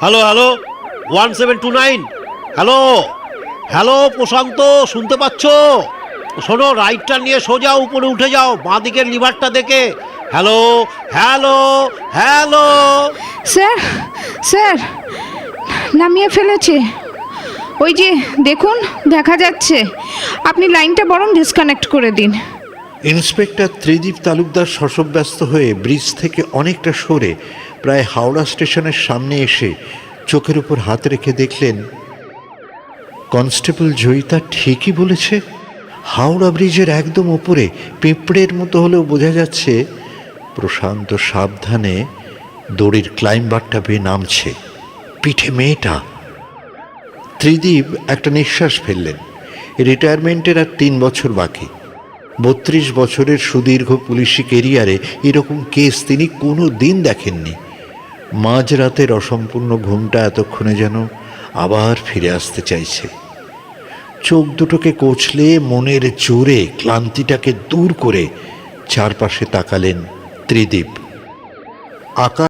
Hello hello one seven two nine hello hello Prashanta, শুনতে পাচ্ছ? শোনো রাইটটা নিয়ে সোজা উপরে উঠে যাও বাঁ দিকের লিভারটা দেখে। Hello hello hello sir sir নামিয়ে ফেলেছে। ওই যে, দেখুন, দেখা যাচ্ছে। আপনি লাইনটা বরং ডিসকানেক্ট করে দিন। ইন্সপেক্টর ত্রিদীপ তালুকদার শশব্যস্ত হয়ে ব্রিজ থেকে অনেকটা সরে প্রায় হাওড়া স্টেশনের সামনে এসে চোখের উপর হাত রেখে দেখলেন, কনস্টেবল জয়িতা ঠিকই বলেছে, হাওড়া ব্রিজের একদম ওপরে পিঁপড়ের মতো হলেও বোঝা যাচ্ছে প্রশান্ত সাবধানে দড়ির ক্লাইম্বারটা বেয়ে নামছে। পিঠে মেয়েটা। ত্রিদীপ একটা নিঃশ্বাস ফেললেন। রিটায়ারমেন্টের আর তিন বছর বাকি। বত্রিশ বছরের সুদীর্ঘ পুলিশি কেরিয়ারে এরকম কেস তিনি কোনো দিন দেখেননি। মাঝরাতের অসম্পূর্ণ ঘুমটা এতক্ষণে যেন আবার ফিরে আসতে চাইছে। চোখ দুটোকে কোচলে মনের জোরে ক্লান্তিটাকে দূর করে চারপাশে তাকালেন ত্রিদীপ।